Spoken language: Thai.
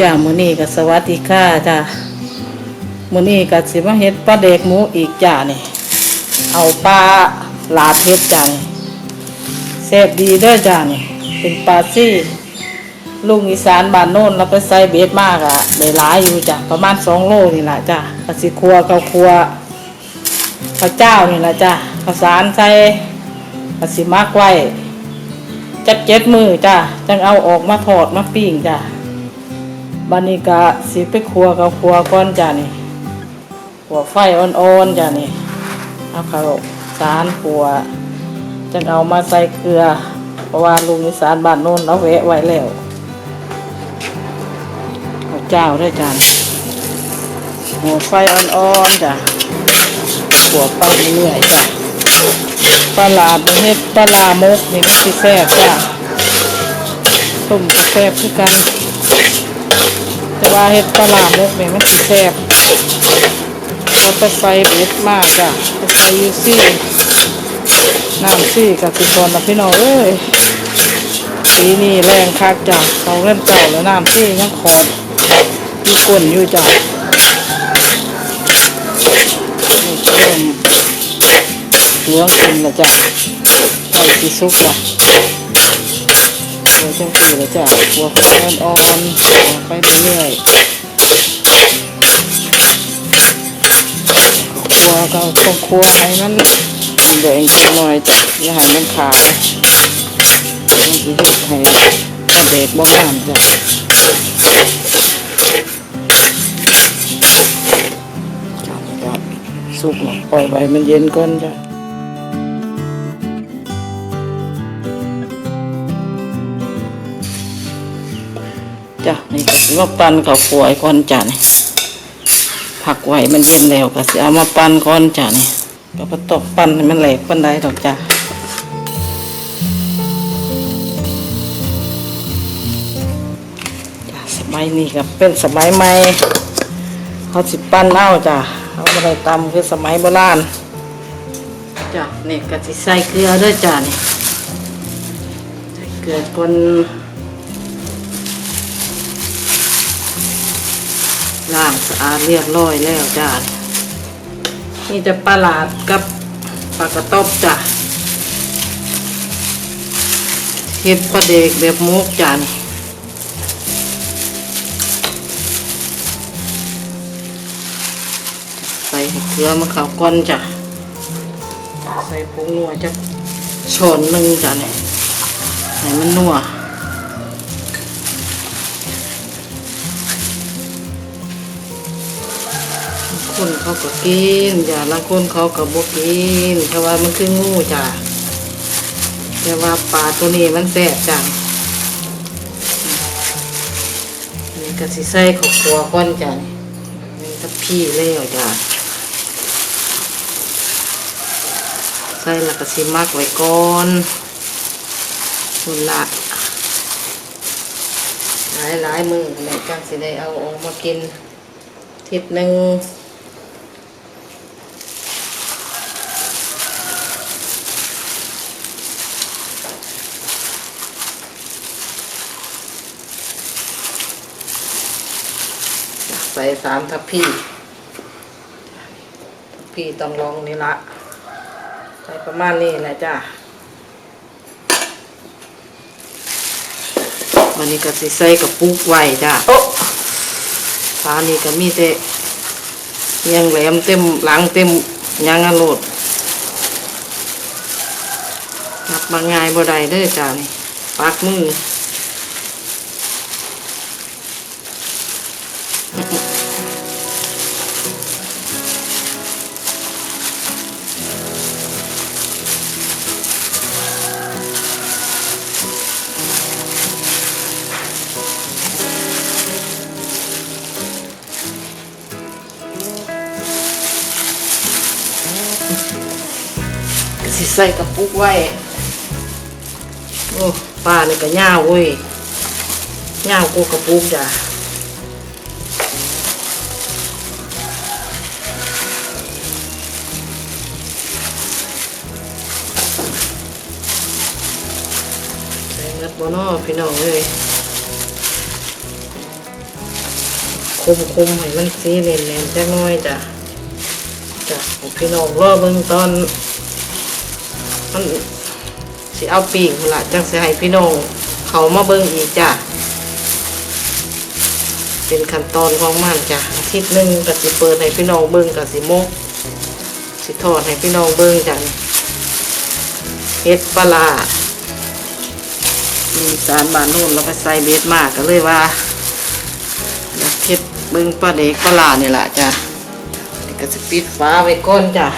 จ้ามื้อนี้ก็สวัสดีค่ะจ้ามื้อนี้ก็สิมาเฮ็ดปลาเด็กหมูอีกจ้านี่ เอาปลาลาดเฮ็ดจ้านี่แซ่บดีเด้อจ้านี่ เป็นปลาซี่ลุงอีสานบ้านโน่นเราไปใส่เบ็ดมากอะได้หลายอยู่จ้ะประมาณสองโลนี่แหละจ้ะก็สิครัวเกับครัวข้าวเจ้านี่แหละจ้ะข้าวสารใส่ก็สิมักไว้จักเจ็ดมือจ้ะจังเอาออกมาทอดมาปิ้งจ้ะ บันนี้ก็สิไปครัวกับครัวก้อนจ้านี่หัวไฟอ่อนๆจ้านี่เอาข้าวสารครัวจังเอามาใส่เกลือ เพราะว่าลุงอีสานบ้านโน้นเอาแวะไว้แล้วข้าวเจ้าด้วยจ้านหัวไฟอ่อนๆจ้ะหัวไปเรื่อยจ้ะปลาหลาดประเภทปลาลามกนี่มันสิแซ่บจ้ะต้มก็แซ่บคือกัน แต่ว่าเห็ดปลาหลามกเนี่ยมันแซ่บเราไปใส่เบ็ดมากจ้ะไปใส่ยูซี่น้ำซี่กับสิบอนนะพี่น้องเอ้ยปีนี้แรงคักจ้ะเขาเล่นเก่าแล้วน้ำซี่ยังขอดอยู่ก้นอยู่จ้ะนี่เริ่มเหลืองขึ้นแล้วจ้ะเอาสีซุกจ้ะ หัวจังสีแล้วจ้ะหัวไฟอ่อนๆหัวไฟเรื่อยๆครัวก็ต้องครัวให้มันแดงจังหน่อยจ้ะอย่าให้มันขาวมันสิเฮ็ดให้กระเด็กบ่งามจ้ะจ้ะสุกปล่อยไว้มันเย็นก่อนจ้ะ จ้ะนี่ก็สิมาปั่นข้าวคั่วไอ้ก้อนจ้ะนี่ผักไว้มันเย็นแล้วก็สิเอามาปั่นก้อนจ้ะนี่ก็บ่ต้องปั่นให้มันแหลกปานใดดอกจ้ะสมัยนี้ก็เป็นสมัยใหม่เขาสิปั่นเอาจ้ะเขาบ่ได้ตำคือสมัยโบราณจ้ะนี่ก็สิใส่เกลือด้วยจ้ะนี่ใส่เกลือคน ล้างสะอาดเรียบร้อยแล้วจ้านี่จะปลาหลาดกับปลากระตบจ้ะเห็ดปลาเด็กแบบมุกจ้านี่ใส่เกลือมะขาวก้อนจ้ะ ใส่ผงนัวจะช้อนหนึ่งจ้ะนี่ยให้มันนัว คนเขาก็กินอย่าละคนเขาก็บ่กินเพราะว่ามันคืองูจ้ะแต่ว่าปลาตัวนี้มันแซ่บจังนี่ก็สิใส่ข้าวคั่วก่อนจ้ะนี่นี่กับพี่แล้วจ้ะใส่ล้วก็สิมักไว้ก่อนคุณละหลายหลายมือในจังสิได้เอาออกมากินทิศหนึ่ง ใส่สามทัพพี่ทัพพี่ต้องลองนี่ละใส่ประมาณนี้แหละจ้ะวันนี้ก็สิใส่กับปุกไว้จ้ะโอ้ฟ้านี่ก็มีแต่ยังแหลมเต็มหลังเต็มยังอรโลดนับมาง่ายบ่ได้เด้อจ้ะนี่ปักมือ สิใส่กระปุกไว้ โอ้ปลานี่ก็ย่าวเว้ยย่าวกูกระปุกจ้ะใส่เงิดบ่เนอพี่น้องเอ้ยคุมคุมๆให้มันสีเนียนๆจักน้อยจ้ะจ้ะพี่น้องรอเบิ่งตอน มันสิเอาปีกพุ่นละจังสิให้พี่น้องเขามาเบิ่งอีกจ้ะเป็นขั้นตอนของมันจ้ะอาทิตย์หนึ่งก็สิเปิดให้พี่น้องเบิ่งก็สิมกสิทอดให้พี่น้องเบิ่งจ้ะเฮ็ดปลาร้ามีสารบานนู่นเราไปใส่เบ็ดมากก็เลยว่าอยากเฮ็ดเบิ่งปลาเด็กปลาร้านี่แหละจ้ะก็สิปิดฟ้าไว้ก่อนจ้ะ